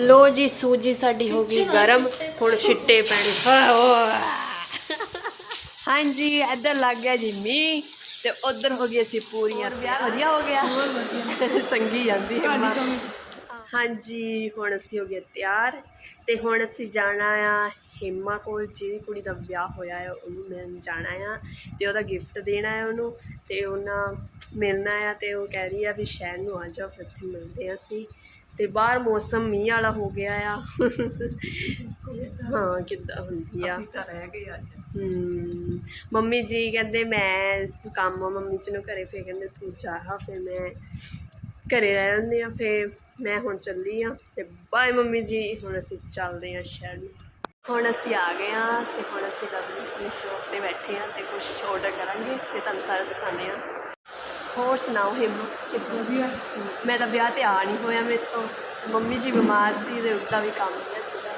ਲੋ ਜੀ ਸੂਜੀ ਸਾਡੀ ਹੋ ਗਈ ਗਰਮ। ਹੁਣ ਛਿੱਟੇ ਪੈਣੇ ਹਾਂਜੀ ਇੱਧਰ ਲੱਗ ਗਿਆ ਜੀ ਮੀਂਹ ਤੇ ਉਧਰ ਹੋ ਗਈ ਅਸੀਂ ਪੂਰੀਆਂ। ਵਿਆਹ? ਵਧੀਆ ਹੋ ਗਿਆ। ਸੰਗੀ ਜਾਂਦੀ ਹੈ ਮਾਂ। ਹਾਂਜੀ ਹੁਣ ਅਸੀਂ ਹੋ ਗਏ ਤਿਆਰ ਤੇ ਹੁਣ ਅਸੀਂ ਜਾਣਾ ਆ ਹਿੰਮਾ ਕੋਲ ਜਿਹੜੀ ਕੁੜੀ ਦਾ ਵਿਆਹ ਹੋਇਆ ਹੈ ਉਹਨੂੰ ਮਿਲਣ ਜਾਣਾ ਆ ਤੇ ਉਹਦਾ ਗਿਫਟ ਦੇਣਾ ਹੈ ਉਹਨੂੰ ਤੇ ਉਹਨਾਂ ਮਿਲਣਾ ਆ ਤੇ ਉਹ ਕਹਿ ਰਹੀ ਆ ਵੀ ਸ਼ਹਿਰ ਨੂੰ ਆ ਜਾਓ ਫਿਰ ਉੱਥੇ ਮਿਲਦੇ ਹਾਂ ਅਸੀਂ। ਤੇ ਬਾਹਰ ਮੌਸਮ ਮੀਂਹ ਵਾਲਾ ਹੋ ਗਿਆ ਆ। ਹਾਂ ਕਿੱਦਾਂ ਹੁੰਦੀ ਆ। ਤਾਂ ਰਹਿ ਗਏ ਅੱਜ। ਹਮ, ਮੰਮੀ ਜੀ ਕਹਿੰਦੇ ਮੈਂ ਕੰਮ ਆ ਮੰਮੀ ਜੀ ਨੂੰ ਘਰੇ ਫੇਰ ਕਹਿੰਦੇ ਤੂੰ ਜਾ ਫਿਰ ਮੈਂ ਘਰੇ ਰਹਿ ਜਾਂਦੀ ਆ ਫਿਰ ਮੈਂ ਹੁਣ ਚੱਲੀ ਆ ਤੇ ਬਾਏ ਮੰਮੀ ਜੀ ਹੁਣ ਅਸੀਂ ਚੱਲਦੇ ਆ ਸ਼ਹਿਰ। ਨੂੰ ਹੁਣ ਅਸੀਂ ਆ ਗਏ ਆ ਤੇ ਹੁਣ ਅਸੀਂ ਦੀ ਸ਼ੋਪ ਤੇ ਬੈਠੇ ਆ ਤੇ ਕੁਝ ਆਰਡਰ ਕਰਾਂਗੇ ਤੇ ਤੁਹਾਨੂੰ ਸਾਰਾ ਦਿਖਾਉਂਦੇ ਆ। ਹੋਰ ਸੁਣਾਓ ਹਿਮ? ਕਿੱਦਾਂ? ਵਧੀਆ। ਮੈਂ ਤਾਂ ਵਿਆਹ ਤੇ ਆ ਨਹੀਂ ਹੋਇਆ ਮੇਰੇ ਤੋਂ। ਮੰਮੀ ਜੀ ਬਿਮਾਰ ਸੀ ਤੇ ਉੱਦਾਂ ਵੀ ਕੰਮ ਨਹੀਂ ਸੀਗਾ।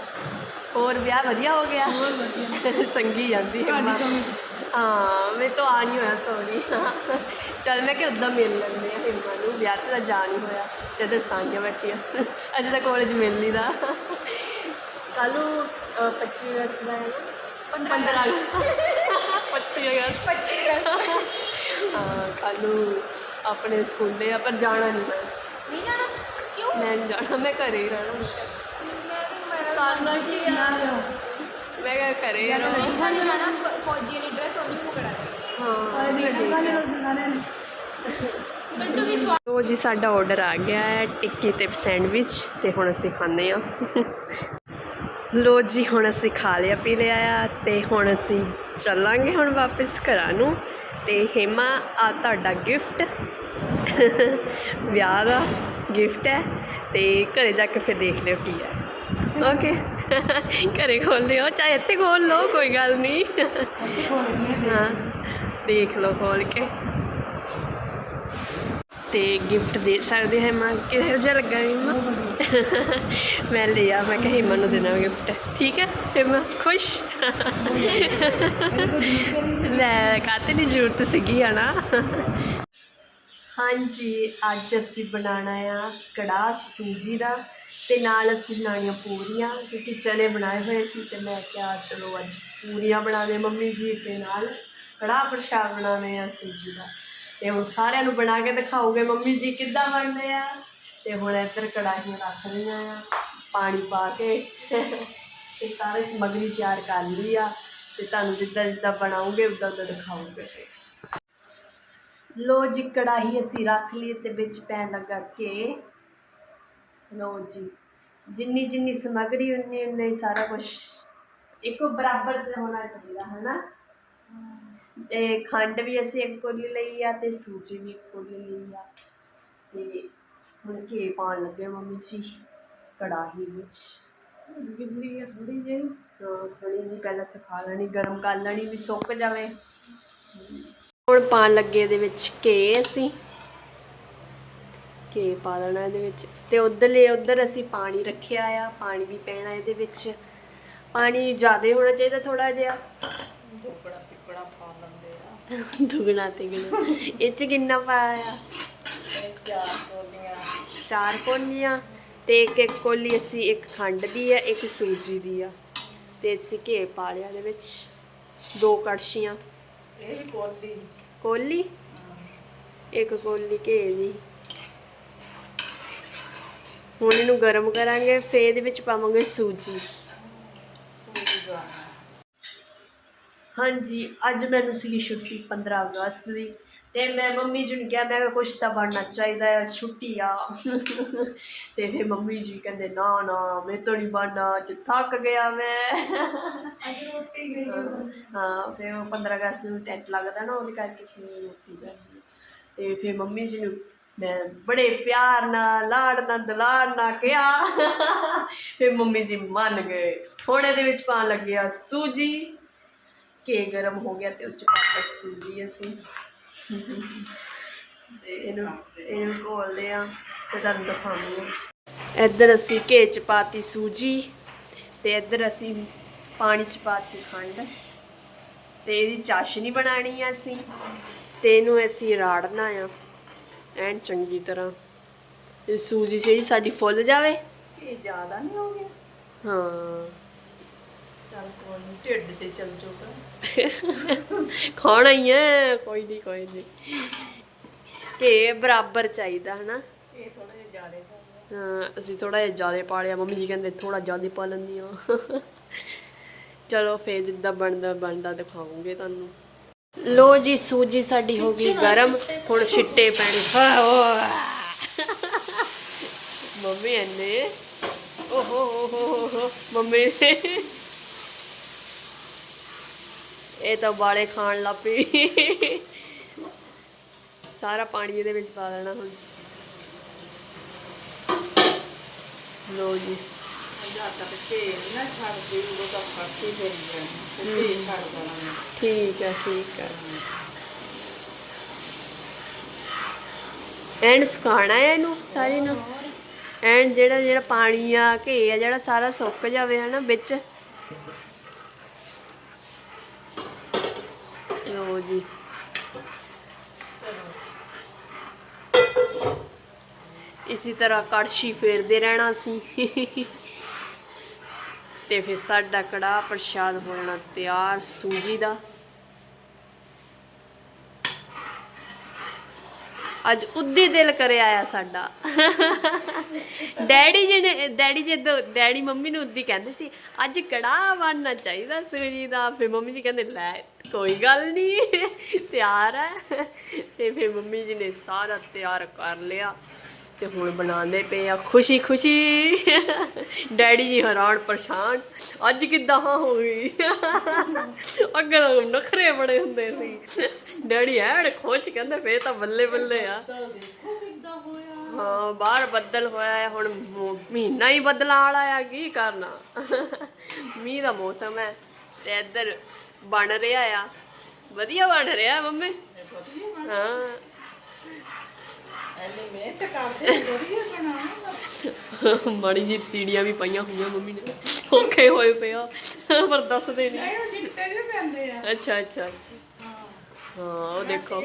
ਹੋਰ ਵਿਆਹ ਵਧੀਆ ਹੋ ਗਿਆ? ਹੋਰ ਵਧੀਆ। ਸੰਗੀ ਜਾਂਦੀ ਹਿੰਮਾ। ਕਮੀ ਹਾਂ ਮੈਂ ਤਾਂ ਆ ਨਹੀਂ ਹੋਇਆ ਸੌਰੀ ਚੱਲ ਮੈਂ ਕਿ ਉਦਾਂ ਮਿਲ ਲੈਂਦੇ ਆ ਹਿੰਮਾ ਨੂੰ। ਵਿਆਹ ਤੇ ਤਾਂ ਜਾ ਨਹੀਂ ਹੋਇਆ ਤੇ ਇਧਰ ਸਾਂਝਾ ਬੈਠੀਆਂ। ਅਜੇ ਤਾਂ ਕਾਲਜ ਮਿਲ ਨਹੀਂ ਦਾ। ਕੱਲ੍ਹ ਨੂੰ ਅ, 25 ਅਗਸਤ ਦਾ ਹੈ ਨਾ? 15 ਅਗਸਤ। 25 ਅਗਸਤ। 25 ਅਗਸਤ। ਹਾਂ ਕੱਲ੍ਹ ਨੂੰ ਆਪਣੇ ਸਕੂਲ ਦੇ ਆ ਪਰ ਜਾਣਾ ਨਹੀਂ ਮੈਂ। ਨਹੀਂ ਜਾਣਾ? ਕਿਉਂ? ਮੈਂ ਨਹੀਂ ਜਾਣਾ ਮੈਂ ਘਰੇ ਹੀ ਰਹਿਣਾ। ਮੈਂ ਵੀ ਮੇਰਾ ਮਨ ਛੁੱਟੀ ਲਓ ਮੈਂ ਕਿਹਾ ਘਰੇ ਹੀ ਰਹਿਣਾ। ਜਿਸ਼ਨਾ ਨੇ ਜਾਣਾ ਫ- ਫੌਜੀ ਦੀ ਡਰੈਸ ਉਹਨੂੰ ਪਕੜਾ ਦੇਣੀ ਹਾਂ। ਲੱਡੂ ਵੀ ਸਵਾਦ ਲੋ ਜੀ ਸਾਡਾ ਆਰਡਰ ਆ ਗਿਆ ਹੈ ਟਿੱਕੀ ਤੇ ਸੈਂਡਵਿਚ ਤੇ ਹੁਣ ਅਸੀਂ ਖਾਂਦੇ ਆ ਲੋ ਜੀ ਹੁਣ ਅਸੀਂ ਖਾ ਲਿਆ ਪੀ ਲਿਆ ਆ ਤੇ ਹੁਣ ਅਸੀਂ ਚੱਲਾਂਗੇ ਹੁਣ ਵਾਪਸ ਘਰਾਂ ਨੂੰ। ਤੇ ਹੇਮਾ ਆ ਤੁਹਾਡਾ ਗਿਫਟ ਵਿਆਹ ਦਾ ਗਿਫਟ ਹੈ ਤੇ ਘਰੇ ਜਾ ਕੇ ਫਿਰ ਦੇਖ ਲਿਓ ਕੀ ਹੈ। ਓਕੇ ਘਰੇ ਖੋਲ ਲਿਓ ਚਾਹੇ ਇੱਥੇ ਖੋਲ ਲਓ ਕੋਈ ਗੱਲ ਨਹੀਂ। ਹਾਂ ਦੇਖ ਲਓ ਖੋਲ ਕੇ। ਤੇ ਗਿਫਟ ਦੇ ਸਕਦੇ ਹਾਂ ਮਾਂ ਕਿਹੋ ਜਿਹਾ ਲੱਗਾ ਹਿਮਾ? ਮੈਂ ਲਿਆ ਮੈਂ ਕਿਹਾ ਹਿਮਾ ਨੂੰ ਦੇਣਾ ਗਿਫਟ ਠੀਕ ਹੈ ਹਿਮਾ? ਖੁਸ਼? ਲੈ ਕਾਤੇ ਦੀ ਜ਼ਰੂਰਤ ਸੀਗੀ ਹਨਾ? ਹਾਂਜੀ, ਅੱਜ ਅਸੀਂ ਬਣਾਉਣਾ ਆ ਕੜਾਹ ਸੂਜੀ ਦਾ ਤੇ ਨਾਲ ਅਸੀਂ ਬਣਾਉਣੀਆਂ ਪੂਰੀਆਂ ਕਿਉਂਕਿ ਚਨੇ ਬਣਾਏ ਹੋਏ ਸੀ ਤੇ ਮੈਂ ਕਿਹਾ ਚਲੋ ਅੱਜ ਪੂਰੀਆਂ ਬਣਾ ਦੇ ਮੰਮੀ ਜੀ ਤੇ ਨਾਲ ਕੜਾਹ ਪ੍ਰਸ਼ਾਦ ਬਣਾਉਣੇ ਆ ਸੂਜੀ ਦਾ। ਤੇ ਹੁਣ ਸਾਰਿਆਂ ਨੂੰ ਬਣਾ ਕੇ ਦਿਖਾਓਗੇ ਮੰਮੀ ਜੀ ਕਿੱਦਾਂ ਬਣਦੇ ਆ। ਤੇ ਹੁਣ ਇੱਧਰ ਕੜਾਹੀਆਂ ਰੱਖ ਲਈਆਂ ਆ, ਪਾਣੀ ਪਾ ਕੇ। ਤੇ ਸਾਰੇ ਸਮੱਗਰੀ ਤਿਆਰ ਕਰ ਲਈ ਆ ਤੇ ਤੁਹਾਨੂੰ ਜਿੱਦਾਂ ਜਿੱਦਾਂ ਬਣਾਓਗੇ ਉਦਾਂ ਉਦਾਂ ਦਿਖਾਓਗੇ ਲੋ ਜੀ, ਕੜਾਹੀ ਅਸੀਂ ਰੱਖ ਲਈ ਤੇ ਵਿੱਚ ਪੈਣ ਲੱਗਾ ਕੇ ਲੋ ਜੀ, ਜਿੰਨੀ ਜਿੰਨੀ ਸਮੱਗਰੀ ਉਨੀ ਉਨਾ ਸਾਰਾ ਕੁਝ ਇੱਕੋ ਬਰਾਬਰ ਤੇ ਹੋਣਾ ਚਾਹੀਦਾ ਹੈ ਨਾ ਤੇ ਖੰਡ ਵੀ ਅਸੀਂ ਇੱਕ ਕੋਲੀ ਲਈ ਆ ਤੇ ਸੂਜੀ ਵੀ ਇੱਕ ਕੋਲੀ ਲਈ ਆ। ਤੇ ਹੁਣ ਘੀ ਪਾਉਣ ਲੱਗੇ ਮੰਮੀ ਜੀ ਕੜਾਹੀ ਵਿੱਚ। ਗਿੱਲੀ ਆ ਥੋੜੀ ਜਿਹੀ। ਹਾਂ ਥੋੜੀ ਜਿਹੀ ਪਹਿਲਾਂ ਸੁਕਾ ਲੈਣੀ ਗਰਮ ਕਰ ਲੈਣੀ ਵੀ ਸੁੱਕ ਜਾਵੇ। ਹੁਣ ਪਾਣ ਲੱਗੇ ਇਹਦੇ ਵਿੱਚ ਘੇ ਅਸੀਂ। ਘੇ ਪਾ ਲੈਣਾ ਇਹਦੇ ਵਿੱਚ। ਤੇ ਉਧਰਲੇ ਉਧਰ ਅਸੀਂ ਪਾਣੀ ਰੱਖਿਆ ਆ ਪਾਣੀ ਵੀ ਪੈਣਾ ਇਹਦੇ ਵਿੱਚ। ਪਾਣੀ ਜ਼ਿਆਦਾ ਹੋਣਾ ਚਾਹੀਦਾ ਥੋੜਾ ਜਿਹਾ। ਦੁੱਗਣਾ ਤਿੱਕੜਾ ਪਾ ਲੈਂਦੇ ਆ। ਦੁਗਣਾ ਤਿਗਣਾ। ਇਹ ਚ ਕਿੰਨਾ ਪਾਇਆ ਚਾਰ ਕੋਲੀਆਂ। ਤੇ ਇੱਕ ਇੱਕ ਕੋਲੀ ਅਸੀਂ ਇੱਕ ਖੰਡ ਦੀ ਆ ਇੱਕ ਸੂਜੀ ਦੀ ਆ। ਤੇ ਅਸੀਂ ਘੇ ਪਾ ਲਿਆ ਇਹਦੇ ਵਿੱਚ। ਦੋ ਕੜਛੀਆਂ। ਇਹ ਵੀ ਕੋਲੀ। ਕੋਲੀ? ਇੱਕ ਕੋਲੀ ਘੇ ਦੀ। ਹੁਣ ਇਹਨੂੰ ਗਰਮ ਕਰਾਂਗੇ ਫੇਰ ਇਹਦੇ ਵਿੱਚ ਪਾਵਾਂਗੇ ਸੂਜੀ। ਹਾਂਜੀ ਅੱਜ ਮੈਨੂੰ ਸੀਗੀ ਛੁੱਟੀ 15 ਅਗਸਤ ਦੀ। ਤੇ ਮੈਂ ਮੰਮੀ ਜੀ ਨੂੰ ਕਿਹਾ ਮੈਂ ਕੁਛ ਤਾਂ ਬਣਨਾ ਚਾਹੀਦਾ ਹੈ ਛੁੱਟੀ ਆ। ਤੇ ਫਿਰ ਮੰਮੀ ਜੀ ਕਹਿੰਦੇ ਨਾ ਨਾ ਮੈਂ ਤਾਂ ਨਹੀਂ ਬਣਨਾ ਅੱਜ ਥੱਕ ਗਿਆ ਮੈਂ। ਅੱਜ ਰੋਟੀ ਗਈ ਹਾਂ ਫਿਰ ਉਹ 15 ਅਗਸਤ ਨੂੰ ਟੈਂਟ ਲੱਗਦਾ ਨਾ ਉਹਦੇ ਕਰਕੇ ਫਿਰ ਰੋਟੀ ਜਾਂਦੀ। ਤੇ ਫਿਰ ਮੰਮੀ ਜੀ ਨੂੰ ਮੈਂ ਬੜੇ ਪਿਆਰ ਨਾਲ ਲਾੜ ਨਾਲ ਦਲਾੜ ਨਾਲ ਕਿਹਾ। ਫਿਰ ਮੰਮੀ ਜੀ ਮੰਨ ਗਏ। ਹੁਣ ਇਹਦੇ ਵਿੱਚ ਪਾਣ ਲੱਗਿਆ ਸੂਜੀ। ਕੇ ਗਰਮ ਹੋ ਗਿਆ ਤੇ ਉੱਚ ਪਾਤਾ ਸੂਜੀ ਅਸੀਂ। ਇਹਨੂੰ ਇਹਨੂੰ ਘੋਲਦੇ ਆ ਤੇ ਤੁਹਾਨੂੰ ਦਿਖਾਉਂਦੇ ਇੱਧਰ ਅਸੀਂ ਘੇ ਚ ਪਾਤੀ ਸੂਜੀ ਤੇ ਇੱਧਰ ਅਸੀਂ ਪਾਣੀ ਚ ਪਾਤੀ ਖੰਡ ਤੇ ਇਹਦੀ ਚਾਸ਼ਨੀ ਬਣਾਣੀ ਆ ਅਸੀਂ ਤੇ ਇਹਨੂੰ ਅਸੀਂ ਰਾੜਨਾ ਆ ਐਨ ਚੰਗੀ ਤਰ੍ਹਾਂ। ਇਹ ਸੂਜੀ ਜਿਹੜੀ ਸਾਡੀ ਫੁੱਲ ਜਾਵੇ। ਇਹ ਜ਼ਿਆਦਾ ਨਹੀਂ ਹੋ ਗਿਆ। ਹਾਂ। ਚੱਲ ਕੋਈ ਨਹੀਂ ਢਿੱਡ ਤੇ ਚੱਲ ਜੂਗਾ ਖਾਣਾ ਹੀ ਹੈ ਕੋਈ ਨਹੀਂ ਕੋਈ ਨਹੀਂ ਕਿ ਬਰਾਬਰ ਚਾਹੀਦਾ ਹਨਾ? ਇਹ ਥੋੜਾ ਜਿਹਾ ਜ਼ਿਆਦਾ ਹੋ ਹਾਂ, ਅਸੀਂ ਥੋੜਾ ਜਿਹਾ ਜ਼ਿਆਦਾ ਪਾ ਲਿਆ। ਮੰਮੀ ਜੀ ਕਹਿੰਦੇ ਥੋੜਾ ਜ਼ਿਆਦਾ ਪਾ ਲੈਂਦੀ ਆ ਚਲੋ ਫੇਰ ਜਿੱਦਾਂ ਬਣਦਾ ਬਣਦਾ ਦਿਖਾਉਂਗੇ ਤੁਹਾਨੂੰ। ਲੋ ਜੀ ਸੂਜੀ ਸਾਡੀ ਹੋ ਗਈ ਗਰਮ। ਹੁਣ ਛਿੱਟੇ ਪੈਣੇ। ਮੰਮੀ ਐਨੇ ਓਹੋ ਹੋ ਹੋ ਹੋ ਮੰਮੀ ਇਹ ਤਾਂ ਬਾਲੇ ਖਾਣ ਲੱਪੀ ਸਾਰਾ ਪਾਣੀ ਇਹਦੇ ਵਿੱਚ ਪਾ ਦੇਣਾ ਹੁਣ। ਲੋ ਜੀ। ਠੀਕ ਹੈ ਠੀਕ ਹੈ। ਐਂਡ ਸੁਕਾਣਾ ਹੈ ਇਹਨੂੰ ਸਾਰੀ ਨੂੰ? ਐਂਡ ਜਿਹੜਾ ਜਿਹੜਾ ਪਾਣੀ ਆ, ਘੇ ਆ, ਜਿਹੜਾ ਸਾਰਾ ਸੁੱਕ ਜਾਵੇ ਹਨਾ ਵਿੱਚ ਲੋ ਜੀ। ਇਸੇ ਤਰ੍ਹਾਂ ਕੜਛੀ ਫੇਰਦੇ ਰਹਿਣਾ ਸੀ। ਤੇ ਫਿਰ ਸਾਡਾ ਕੜਾ ਪ੍ਰਸ਼ਾਦ ਹੋ ਜਾਣਾ ਤਿਆਰ ਸੂਜੀ ਦਾ। ਅੱਜ ਉੱਦੀ ਦਿਲ ਕਰਿਆ ਆ ਸਾਡਾ। ਡੈਡੀ ਜੀ ਨੇ, ਡੈਡੀ ਜੀ ਜਦੋਂ ਡੈਡੀ ਮੰਮੀ ਨੂੰ ਉੱਦੀ ਕਹਿੰਦੇ ਸੀ, ਅੱਜ ਕੜਾ ਬਣਨਾ ਚਾਹੀਦਾ ਸੂਜੀ ਦਾ। ਫਿਰ ਮੰਮੀ ਜੀ ਕਹਿੰਦੇ, ਲੈ ਕੋਈ ਗੱਲ ਨਹੀਂ ਤਿਆਰ ਹੈ। ਤੇ ਫਿਰ ਮੰਮੀ ਜੀ ਨੇ ਸਾਰਾ ਤਿਆਰ ਕਰ ਲਿਆ। ਤੇ ਹੁਣ ਬਣਾਉਂਦੇ ਪਏ ਆ ਖੁਸ਼ੀ ਖੁਸ਼ੀ। ਡੈਡੀ ਜੀ ਹੈਰਾਨ ਪਰੇਸ਼ਾਨ। ਅੱਜ ਕਿੱਦਾਂ ਹਾਂ ਹੋ ਗਈ? ਅੱਗੇ ਤਾਂ ਨਖਰੇ ਬੜੇ ਹੁੰਦੇ ਸੀ। ਡੈਡੀ ਐਨ ਖੁਸ਼, ਕਹਿੰਦੇ ਫੇਰ ਤਾਂ ਬੱਲੇ ਬੱਲੇ ਆ। ਹਾਂ, ਬਾਹਰ ਬੱਦਲ ਹੋਇਆ ਹੈ, ਹੁਣ ਮਹੀਨਾ ਹੀ ਬਦਲਾਂ ਵਾਲਾ ਆ, ਕੀ ਕਰਨਾ? ਮੀਂਹ ਦਾ ਮੌਸਮ ਹੈ ਤੇ ਇੱਧਰ ਬਣ ਰਿਹਾ ਆ। ਵਧੀਆ ਬਣ ਰਿਹਾ ਮੰਮੀ? ਹਾਂ। ਐਨੇ ਮਿਹਨਤ ਕਰਦੇ ਵਧੀਆ ਬਣਾਉਂਗਾ ਮਾੜੀ ਜੀ ਤੀੜੀਆਂ ਵੀ ਪਾਈਆਂ ਹੋਈਆਂ ਮੰਮੀ ਨੇ। ਔਖੇ ਹੋਏ ਪਿਆ ਪਰ ਦੱਸਦੇ ਨਹੀਂ ਨਹੀਂ ਉਹ ਚਿੱਟੇ ਜਿਹੇ ਪੈਂਦੇ ਆ। ਅੱਛਾ ਅੱਛਾ ਅੱਛਾ। ਹਾਂ। ਹਾਂ ਉਹ ਦੇਖੋ।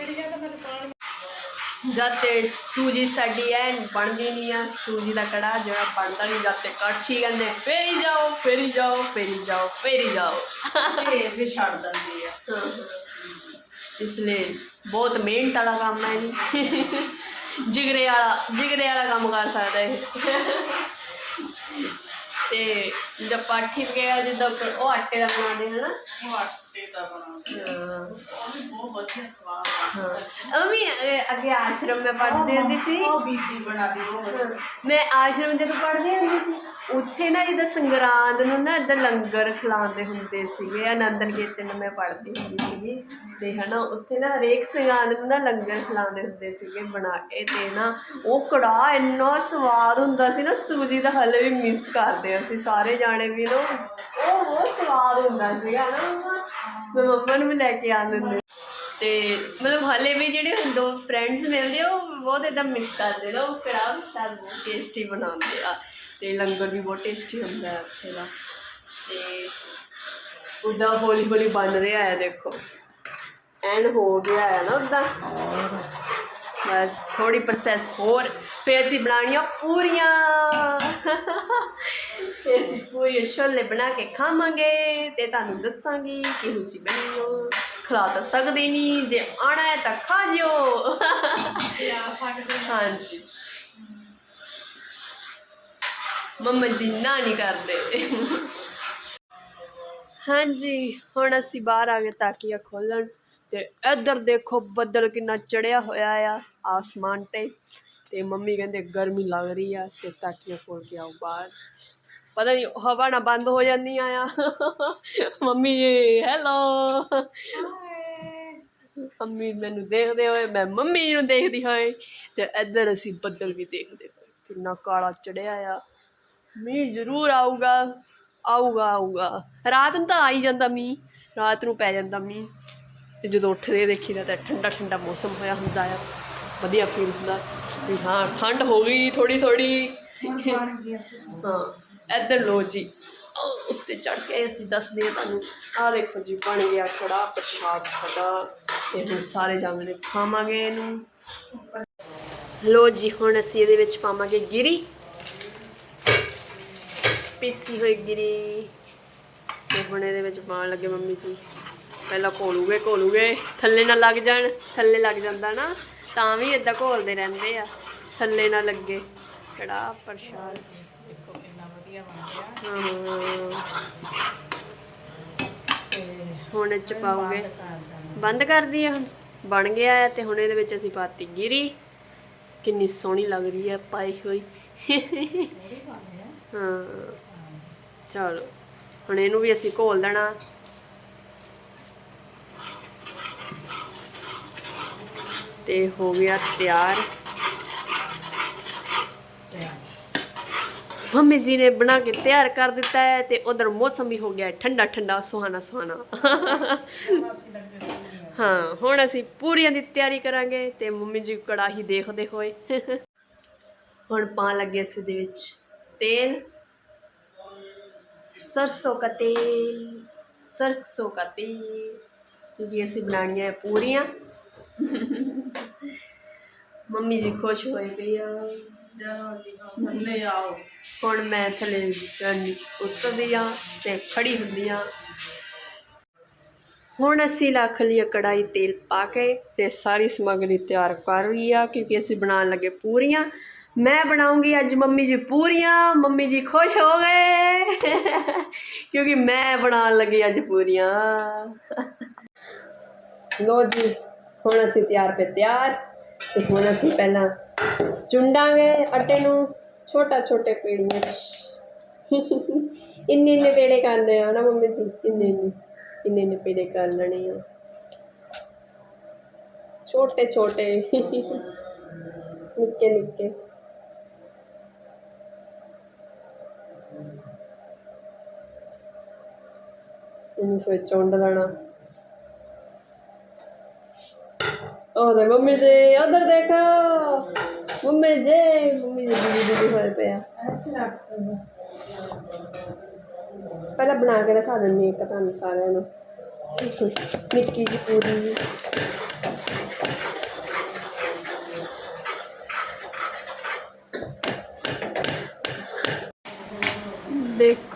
ਜਦ ਤੇ ਸੂਜੀ ਸਾਡੀ ਐ ਬਣਦੀ ਨਹੀਂ ਆ ਸੂਜੀ ਦਾ ਕੜਾ ਜਿਹੜਾ ਬਣਦਾ ਨਹੀਂ ਜਦ ਤੇ ਕੜਛੀ ਕਹਿੰਦੇ ਫੇਰੀ ਜਾਓ ਫੇਰੀ ਜਾਓ ਫੇਰੀ ਜਾਓ ਫੇਰੀ ਜਾਓ। ਇਹ ਵੀ ਛੱਡ ਦਿੰਦੇ ਆ। ਇਸ ਲਈ ਬਹੁਤ ਮਿਹਨਤ ਵਾਲਾ ਕੰਮ ਹੈ ਜੀ। ਜਿਗਰੇ ਵਾਲਾ ਜਿਗਰੇ ਵਾਲਾ ਕੰਮ ਕਰ ਸਕਦਾ ਹੈ ਤੇ ਜਿੱਦਾਂ ਪਾਠੀ ਵਗੈਰਾ ਜਿੱਦਾਂ ਉਹ ਆਟੇ ਦਾ ਬਣਾਉਂਦੇ ਹਨ ਉਹ ਆਟੇ ਦਾ ਬਣਾਉਂਦੇ ਹਾਂ। ਉਹ ਵੀ ਬਹੁਤ ਵਧੀਆ ਸਵਾਦ ਹਾਂ। ਅਮੀ ਅੱਗੇ ਆਸ਼ਰਮ ਮੈਂ ਪੜ੍ਹਦੀ ਹੁੰਦੀ ਸੀ। ਉਹ ਬਣਾਦੀ ਉਹ ਵਧੀਆ। ਮੈਂ ਆਸ਼ਰਮ ਜਦੋਂ ਪੜ੍ਹਦੀ ਹੁੰਦੀ ਸੀ। ਉੱਥੇ ਨਾ ਜਿੱਦਾਂ ਸੰਗਰਾਂਦ ਨੂੰ ਨਾ ਇਦਾਂ ਲੰਗਰ ਖਿਲਾਉਂਦੇ ਹੁੰਦੇ ਸੀਗੇ ਆਨੰਦ ਕੀਰਤਨ ਮੈਂ ਪੜ੍ਹਦੀ ਹੁੰਦੀ ਸੀਗੀ ਤੇ ਹਨਾ ਉੱਥੇ ਨਾ ਹਰੇਕ ਸੰਗਰਾਂਦ ਨੂੰ ਨਾ ਲੰਗਰ ਖਿਲਾਉਂਦੇ ਹੁੰਦੇ ਸੀਗੇ ਬਣਾ ਕੇ ਤੇ ਨਾ ਉਹ ਕੜਾਹ ਇੰਨਾ ਸਵਾਦ ਹੁੰਦਾ ਸੀ ਨਾ ਸੂਜੀ ਦਾ ਹਲੇ ਵੀ ਮਿਸ ਕਰਦੇ ਅਸੀਂ ਸਾਰੇ ਜਾਣੇ ਵੀ ਨਾ ਉਹ ਬਹੁਤ ਸਵਾਦ ਹੁੰਦਾ ਸੀਗਾ ਨਾ ਮੰਮਾ ਮੈਂ ਮੰਮਾ ਨੂੰ ਵੀ ਲੈ ਕੇ ਆਉਂਦੇ ਹੁੰਦੇ ਤੇ ਮਤਲਬ ਹਲੇ ਵੀ ਜਿਹੜੇ ਦੋ ਫਰੈਂਡਸ ਮਿਲਦੇ ਆ, ਉਹ ਬਹੁਤ ਇਦਾਂ ਮਿਸ ਕਰਦੇ ਨਾ ਉਹ ਕੜਾਹ ਵੀ ਸ਼ਾਇਦ ਬਹੁਤ ਟੇਸਟੀ ਬਣਾਉਂਦੇ ਆ। ਤੇ ਲੰਗਰ ਵੀ ਬਹੁਤ ਟੇਸਟੀ ਹੁੰਦਾ ਹੈ ਉੱਥੇ ਦਾ। ਤੇ ਉਦਾਂ ਹੌਲੀ ਹੌਲੀ ਬਣ ਰਿਹਾ ਹੈ ਦੇਖੋ। ਐਨ ਹੋ ਗਿਆ ਹੈ ਨਾ ਉਦਾਂ ਬਸ ਥੋੜੀ ਪ੍ਰੋਸੈਸ ਹੋਰ ਫਿਰ ਅਸੀਂ ਬਣਾਉਣੀਆਂ ਪੂਰੀਆਂ। ਫਿਰ ਅਸੀਂ ਪੂਰੀ ਛੋਲੇ ਬਣਾ ਕੇ ਖਾਵਾਂਗੇ ਤੇ ਤੁਹਾਨੂੰ ਦੱਸਾਂਗੀ ਕਿ ਤੁਸੀਂ ਬਣੀਓ ਖਲਾ ਤਾਂ ਸਕਦੇ ਨਹੀਂ ਜੇ ਆਣਾ ਹੈ ਤਾਂ ਖਾ ਜਿਓ। ਹਾਂਜੀ। ਮੰਮਾ ਜੀ ਨਾ ਨਹੀਂ ਕਰਦੇ। ਹਾਂਜੀ, ਹੁਣ ਅਸੀਂ ਬਾਹਰ ਆ ਗਏ ਤਾਕੀਆ ਖੋਲਣ। ਤੇ ਇੱਧਰ ਦੇਖੋ ਬੱਦਲ ਕਿੰਨਾ ਚੜਿਆ ਹੋਇਆ ਆ ਆਸਮਾਨ ਤੇ। ਤੇ ਮੰਮੀ ਕਹਿੰਦੇ ਗਰਮੀ ਲੱਗ ਰਹੀ ਆ ਤੇ ਤਾਕੀਆ ਖੋਲ ਕੇ ਆਓ ਬਾਹਰ। ਪਤਾ ਨਹੀਂ, ਹਵਾ ਨਾ ਬੰਦ ਹੋ ਜਾਂਦੀਆਂ ਆ। ਮੰਮੀ ਹੈਲੋ ਮੰਮੀ ਮੈਨੂੰ ਦੇਖਦੇ ਹੋਏ, ਮੈਂ ਮੰਮੀ ਨੂੰ ਦੇਖਦੀ ਹੋਏ। ਤੇ ਇੱਧਰ ਅਸੀਂ ਬੱਦਲ ਵੀ ਦੇਖਦੇ ਹੋਏ, ਕਿੰਨਾ ਕਾਲਾ ਚੜਿਆ ਆ। ਮੀਂਹ ਜ਼ਰੂਰ ਆਊਗਾ ਆਊਗਾ ਆਊਗਾ। ਰਾਤ ਨੂੰ ਤਾਂ ਆ ਹੀ ਜਾਂਦਾ ਮੀਂਹ ਰਾਤ ਨੂੰ ਪੈ ਜਾਂਦਾ ਮੀਂਹ। ਤੇ ਜਦੋਂ ਉੱਠਦੇ ਦੇਖੀਦਾ ਤਾਂ ਠੰਡਾ ਠੰਡਾ ਮੌਸਮ ਹੋਇਆ ਹੁੰਦਾ ਆ। ਵਧੀਆ ਫੀਲ ਹੁੰਦਾ। ਵੀ ਹਾਂ ਠੰਡ ਹੋ ਗਈ ਥੋੜੀ ਥੋੜੀ ਹਾਂ ਇੱਧਰ ਲੋ ਜੀ। ਉੱਤੇ ਚੜ ਕੇ ਅਸੀਂ ਦੱਸਦੇ ਹਾਂ ਤੁਹਾਨੂੰ। ਆਹ ਦੇਖੋ ਜੀ ਬਣ ਗਿਆ ਕੜਾ ਪ੍ਰਸ਼ਾਦ ਸਾਡਾ। ਤੇ ਹੁਣ ਸਾਰੇ ਜਾਣੇ ਖਾਵਾਂਗੇ ਇਹਨੂੰ। ਲੋ ਜੀ ਹੁਣ ਅਸੀਂ ਇਹਦੇ ਵਿੱਚ ਪਾਵਾਂਗੇ ਗਿਰੀ। ਪੀਸੀ ਹੋਈ ਗਿਰੀ। ਤੇ ਹੁਣ ਇਹਦੇ ਵਿੱਚ ਪਾਉਣ ਲੱਗੇ ਮੰਮੀ ਜੀ। ਪਹਿਲਾਂ ਘੋਲੂਗੇ ਘੋਲੂਗੇ। ਥੱਲੇ ਨਾ ਲੱਗ ਜਾਣ ਥੱਲੇ ਲੱਗ ਜਾਂਦਾ ਨਾ ਤਾਂ ਵੀ ਇਦਾਂ ਘੋਲਦੇ ਰਹਿੰਦੇ ਆ। ਥੱਲੇ ਨਾ ਲੱਗੇ। ਕੜਾ ਪ੍ਰਸ਼ਾਦ ਦੇਖੋ ਕਿੰਨਾ ਵਧੀਆ ਬਣ ਗਿਆ। ਹਾਂ। ਤੇ ਹੁਣ ਇਹ ਚ ਪਾਉਗੇ। ਬੰਦ ਕਰ ਦਈਏ ਹੁਣ। ਬਣ ਗਿਆ ਹੈ ਤੇ ਹੁਣ ਇਹਦੇ ਵਿੱਚ ਅਸੀਂ ਪਾਤੀ ਗਿਰੀ। ਕਿੰਨੀ ਸੋਹਣੀ ਲੱਗ ਰਹੀ ਹੈ ਪਾਈ ਹੋਈ। ਆ ਹਾਂ। ਚਲੋ, ਹੁਣ ਇਹਨੂੰ ਵੀ ਅਸੀਂ ਘੋਲ ਦੇਣਾ। ਤੇ ਹੋ ਗਿਆ ਤਿਆਰ। ਮੰਮੀ ਜੀ ਨੇ ਬਣਾ ਕੇ ਤਿਆਰ ਕਰ ਦਿੱਤਾ ਹੈ ਤੇ ਉਧਰ ਮੌਸਮ ਵੀ ਹੋ ਗਿਆ ਠੰਡਾ ਠੰਡਾ, ਸੁਹਾਣਾ ਸੁਹਾਣਾ। ਹਾਂ, ਹੁਣ ਅਸੀਂ ਪੂਰੀਆਂ ਦੀ ਤਿਆਰੀ ਕਰਾਂਗੇ ਤੇ ਮੰਮੀ ਜੀ ਕੜਾਹੀ ਦੇਖਦੇ ਹੋਏ। ਹੁਣ ਪਾ ਲੱਗੇ ਅਸੀਂ ਦੇ ਵਿੱਚ ਤੇਲ। ਸਰਸੋਂ ਦਾ ਤੇਲ ਸਰਸੋਂ ਦਾ ਤੇਲ। ਕਿਉਂਕਿ ਅਸੀਂ ਬਣਾਉਣੀਆਂ ਹੈ ਪੂਰੀਆਂ। ਮੰਮੀ ਜੀ ਖੁਸ਼ ਹੋਏ ਪਈ ਆ। ਥੱਲੇ ਆਓ। ਹੁਣ ਮੈਂ ਥੱਲੇ ਉਤਰਦੀ ਆ ਤੇ ਖੜੀ ਹੁੰਦੀ ਆ। ਹੁਣ ਅਸੀਂ ਰੱਖ ਲਈ ਕੜਾਈ ਤੇਲ ਪਾ ਕੇ ਤੇ ਸਾਰੀ ਸਮੱਗਰੀ ਤਿਆਰ ਕਰ ਲਈ ਆ ਕਿਉਂਕਿ ਅਸੀਂ ਬਣਾਉਣ ਲੱਗੇ ਪੂਰੀਆਂ। ਮੈਂ ਬਣਾਉਂਗੀ ਅੱਜ ਮੰਮੀ ਜੀ ਪੂਰੀਆਂ, ਮੰਮੀ ਜੀ ਖੁਸ਼ ਹੋ ਗਏ। ਕਿਉਂਕਿ ਮੈਂ ਬਣਾਉਣ ਲੱਗੀ ਅੱਜ ਪੂਰੀਆਂ। ਲੋ ਜੀ, ਹੁਣ ਅਸੀਂ ਤਿਆਰ ਪੇ ਤਿਆਰ। ਤੇ ਹੁਣ ਅਸੀਂ ਪਹਿਲਾਂ ਚੁੰਡਾਂਗੇ ਆਟੇ ਨੂੰ, ਛੋਟਾ ਛੋਟੇ ਪੇੜੀਆਂ ਇੰਨੇ ਇੰਨੇ ਪੇੜੇ ਕਰਨੇ ਆ ਨਾ ਮੰਮੀ ਜੀ, ਇੰਨੇ ਇੰਨੇ ਇੰਨੇ ਇੰਨੇ ਪੇੜੇ ਕਰ ਲੈਣੇ ਆ। ਛੋਟੇ ਛੋਟੇ, ਨਿੱਕੇ ਨਿੱਕੇ। ਇਹਨੂੰ ਫਿਰ ਚੁੰਡ ਲੈਣਾ। ਉਹਦੇ ਮੰਮੀ ਜੀ, ਉਧਰ ਦੇਖੋ। ਮੰਮੀ ਜੀ ਮੰਮੀ ਜੀ ਦੀਦੀ ਦੀਦੀ ਹੋਏ ਪਏ ਪਹਿਲਾਂ ਬਣਾ ਕੇ ਦਿਖਾ ਦਿੰਦੀ ਇੱਕ ਤੁਹਾਨੂੰ ਸਾਰਿਆਂ ਨੂੰ। ਨਿੱਕੀ ਜੀ ਪੂਰੀ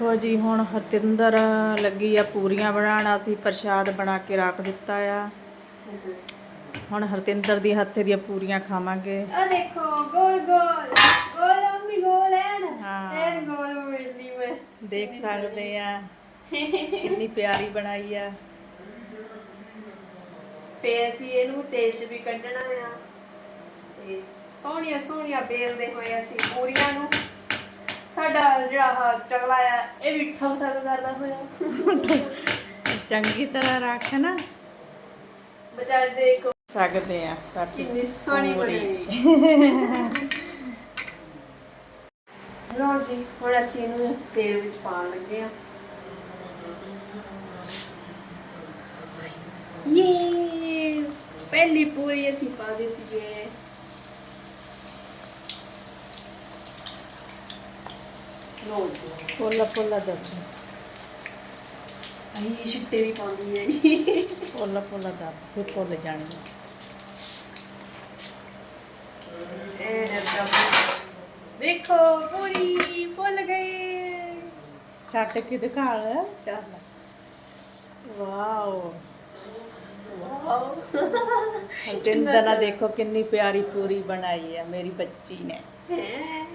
ਦੇਖੋ ਜੀ ਹੁਣ ਹਰਤਿੰਦਰ ਲੱਗੀ ਆ ਪੂਰੀਆਂ ਬਣਾਉਣ। ਅਸੀਂ ਪ੍ਰਸ਼ਾਦ ਬਣਾ ਕੇ ਰੱਖ ਦਿੱਤਾ ਆ। ਹੁਣ ਹਰਤਿੰਦਰ ਦੀ ਹੱਥੇ ਦੀਆਂ ਪੂਰੀਆਂ ਖਾਵਾਂਗੇ। ਆ ਦੇਖੋ ਗੋਲ ਗੋਲ। ਗੋਲ ਮੰਮੀ ਗੋਲ ਹੈ ਨਾ ਹਾਂ। ਐਨ ਗੋਲ ਮਿਲਦੀ ਮੈਂ। ਦੇਖ ਸਕਦੇ ਆ ਕਿੰਨੀ ਪਿਆਰੀ ਬਣਾਈ ਆ। ਅਸੀਂ ਇਹਨੂੰ ਤੇਲ 'ਚ ਵੀ ਕੱਢਣਾ ਆ। ਤੇ ਸੋਹਣੀਆਂ ਸੋਹਣੀਆਂ ਬੇਲਦੇ ਹੋਏ ਅਸੀਂ ਪੂਰੀਆਂ ਨੂੰ ਸਾਡਾ ਜਿਹੜਾ ਆਹ ਚਗਲਾ ਆ ਇਹ ਵੀ ਠਕ ਠਕ ਕਰਦਾ ਹੋਇਆ। ਚੰਗੀ ਤਰ੍ਹਾਂ ਰੱਖ ਨਾ। ਬਚਾਰੇ ਦੇਖੋ। ਸਕਦੇ ਆ ਸਾਡੀ ਕਿੰਨੀ ਸੋਹਣੀ। ਬਣੀ ਲਓ ਜੀ ਹੁਣ ਅਸੀਂ ਇਹਨੂੰ ਤੇਲ ਵਿੱਚ ਪਾਉਣ ਲੱਗੇ ਆ ਯੇ ਪਹਿਲੀ ਪੂਰੀ ਅਸੀਂ ਪਾ ਦਿੱਤੀ ਹੈ। ਜੀ ਪੋਲਾ ਪੋਲਾ ਦੱਬ ਅਹੀਂ ਛਿੱਟੇ ਵੀ ਪਾਉਂਦੀ ਹੈ ਪੋਲਾ ਪੋਲਾ ਦੱਬ ਫਿਰ ਭੁੱਲ ਜਾਣੀ ਇਹ ਦੇਖੋ ਪੂਰੀ ਫੁੱਲ ਗਈ ਛੱਟ ਕੇ ਦਿਖਾ ਲੈ। ਚੱਲ। ਵਾਓ। ਵਾਓ। ਹਰਤਿੰਦਰ ਨਾਲ ਦੇਖੋ ਕਿੰਨੀ ਪਿਆਰੀ ਪੂਰੀ ਬਣਾਈ ਆ ਮੇਰੀ ਬੱਚੀ ਨੇ। ਹੈ?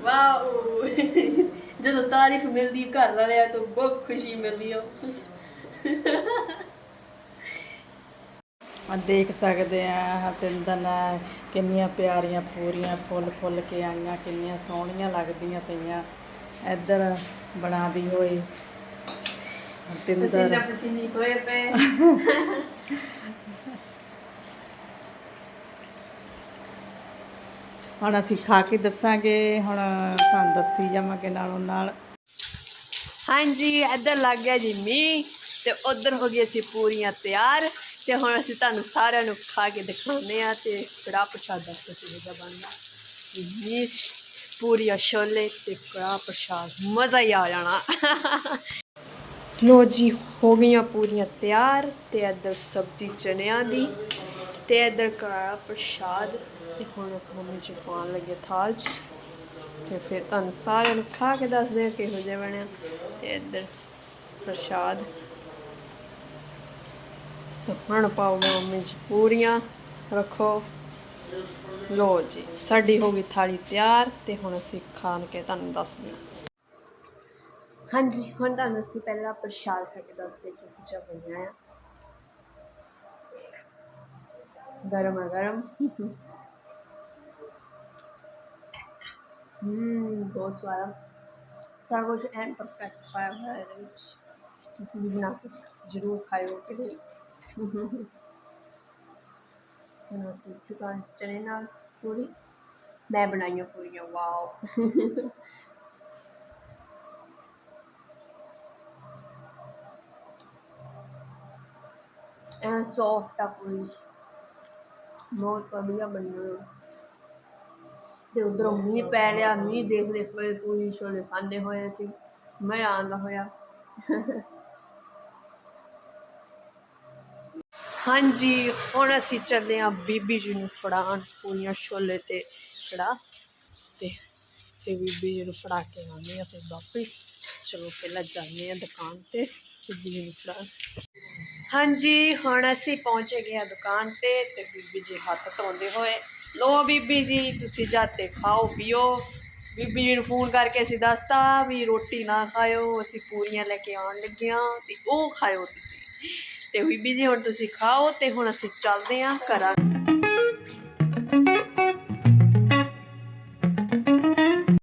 ਵਾਓ। ਜਦੋਂ ਤਾਰੀਫ ਮਿਲਦੀ ਘਰ ਵਾਲਿਆਂ ਤੋਂ ਬਹੁਤ ਖੁਸ਼ੀ ਮਿਲਦੀ ਆ। ਆ ਦੇਖ ਸਕਦੇ ਆ ਹਰਤਿੰਦਰ ਨਾਲ ਕਿੰਨੀਆਂ ਪਿਆਰੀਆਂ ਪੂਰੀਆਂ ਫੁੱਲ ਫੁੱਲ ਕੇ ਆਈਆਂ ਕਿੰਨੀਆਂ ਸੋਹਣੀਆਂ ਲੱਗਦੀਆਂ ਪਈਆਂ। ਇੱਧਰ ਬਣਾਦੀ ਹੋਈ। ਪਸੀਨਾ ਹਰਤਿੰਦਰ ਪਸੀਨੀ ਹੋਏ ਪਏ। ਹੁਣ ਅਸੀਂ ਖਾ ਕੇ ਦੱਸਾਂਗੇ, ਹੁਣ ਤੁਹਾਨੂੰ ਦੱਸੀ ਜਾਵਾਂਗੇ ਨਾਲੋਂ ਨਾਲ। ਹਾਂਜੀ, ਇੱਧਰ ਲੱਗ ਗਿਆ ਜੀ ਮੀਂਹ, ਤੇ ਉਧਰ ਹੋ ਗਈ ਅਸੀਂ ਪੂਰੀਆਂ ਤਿਆਰ, ਤੇ ਹੁਣ ਅਸੀਂ ਤੁਹਾਨੂੰ ਸਾਰਿਆਂ ਨੂੰ ਖਾ ਕੇ ਦਿਖਾਉਂਦੇ ਆ ਤੇ ਕੜਾ ਪ੍ਰਸ਼ਾਦ ਕਿਵੇਂ ਦਾ ਬਣਦਾ। ਮੀਂਹ, ਪੂਰੀਆਂ ਛੋਲੇ ਤੇ ਕੜਾ ਪ੍ਰਸ਼ਾਦ ਮਜ਼ਾ ਹੀ ਆ ਜਾਣਾ। ਲੋ ਜੀ, ਹੋ ਗਈਆਂ ਪੂਰੀਆਂ ਤਿਆਰ, ਤੇ ਇੱਧਰ ਸਬਜ਼ੀ ਚਨਿਆਂ ਦੀ, ਤੇ ਇੱਧਰ ਕੜਾ ਪ੍ਰਸ਼ਾਦ ਤੇ ਹੁਣ ਮੰਮੀ ਜੀ ਪਾਉਣ ਲੱਗੇ ਥਾਲ 'ਚ। ਤੇ ਫਿਰ ਤੁਹਾਨੂੰ ਸਾਰਿਆਂ ਨੂੰ ਖਾ ਕੇ ਦੱਸਦੇ ਆ ਕਿਹੋ ਜਿਹਾ ਬਣਿਆ। ਤੇ ਇੱਧਰ ਪ੍ਰਸ਼ਾਦ। ਤੇ ਹੁਣ ਪਾਉਗਾ ਮੰਮੀ ਜੀ ਪੂਰੀਆਂ, ਰੱਖੋ। ਲੋ ਜੀ, ਸਾਡੀ ਹੋ ਗਈ ਥਾਲੀ ਤਿਆਰ ਤੇ ਹੁਣ ਅਸੀਂ ਖਾਣ ਕੇ ਤੁਹਾਨੂੰ ਦੱਸਦੇ ਹਾਂ ਹਾਂਜੀ, ਹੁਣ ਤੁਹਾਨੂੰ ਅਸੀਂ ਪਹਿਲਾਂ ਪ੍ਰਸ਼ਾਦ ਖਾ ਕੇ ਦੱਸਦੇ ਕਿ ਕੁਝ ਬਣਿਆ ਆ। ਗਰਮ ਗਰਮ। ਹੂੰ, ਬਹੁਤ ਸਵਾਦ ਸਾਰਾ ਕੁਝ ਐਨ ਪਰਫੈਕਟ ਪਾਇਆ ਹੋਇਆ ਹੈ ਇਹਦੇ ਵਿੱਚ। ਤੁਸੀਂ ਵੀ ਬਣਾ ਕੇ ਜ਼ਰੂਰ ਖਾਇਓ ਕਿ ਨਹੀਂ ਹੁਣ ਅਸੀਂ ਚਨੇ ਨਾਲ ਪੂਰੀ। ਮੈਂ ਬਣਾਈਆਂ ਪੂਰੀਆਂ, ਵਾਓ। ਐਨ ਸੌਫਟ ਆ ਪੂਰੀ। ਬਹੁਤ ਵਧੀਆ ਬਣੀ ਹੋਈ ਆ। ਤੇ ਉਧਰੋਂ ਮੀਂਹ ਪੈ ਰਿਹਾ, ਮੀਂਹ ਦੇਖ ਦੇਖ ਕੇ ਪੂਰੀ ਛੋਲੇ ਖਾਂਦੇ ਹੋਏ ਅਸੀਂ, ਮੈਂ ਆਂਦਾ ਹੋਇਆ। ਹਾਂਜੀ, ਹੁਣ ਅਸੀਂ ਚੱਲਦੇ ਹਾਂ ਬੀਬੀ ਜੀ ਨੂੰ ਫੜਾਉਣ, ਪੂਰੀਆਂ ਛੋਲੇ ਤੇ ਕੜਾ ਤੇ ਤੇ ਬੀਬੀ ਜੀ ਨੂੰ ਫੜਾ ਕੇ ਆਉਂਦੇ ਆ ਫਿਰ ਵਾਪਿਸ। ਚਲੋ ਪਹਿਲਾਂ ਜਾਂਦੇ ਆ ਦੁਕਾਨ ਤੇ, ਬੀਬੀ ਜੀ ਨੂੰ ਫੜਾ ਹਾਂਜੀ, ਹੁਣ ਅਸੀਂ ਪਹੁੰਚ ਗਏ ਹਾਂ ਦੁਕਾਨ ਤੇ ਤੇ ਬੀਬੀ ਜੀ ਹੱਥ ਧੋਂਦੇ ਹੋਏ। ਲੋ ਬੀਬੀ ਜੀ, ਤੁਸੀਂ ਜਾਤੇ ਖਾਓ, ਪੀਓ। ਬੀਬੀ ਜੀ ਨੂੰ ਫੋਨ ਕਰਕੇ ਅਸੀਂ ਦੱਸਤਾ ਵੀ ਰੋਟੀ ਨਾ ਖਾਇਓ, ਅਸੀਂ ਪੂਰੀਆਂ ਲੈ ਕੇ ਆਉਣ ਲੱਗੀਆਂ ਤੇ ਉਹ ਖਾਇਓ ਤੁਸੀਂ। ਤੇ ਬੀਬੀ ਜੀ, ਹੁਣ ਤੁਸੀਂ ਖਾਓ ਤੇ ਹੁਣ ਅਸੀਂ ਚੱਲਦੇ ਹਾਂ ਘਰਾਂ।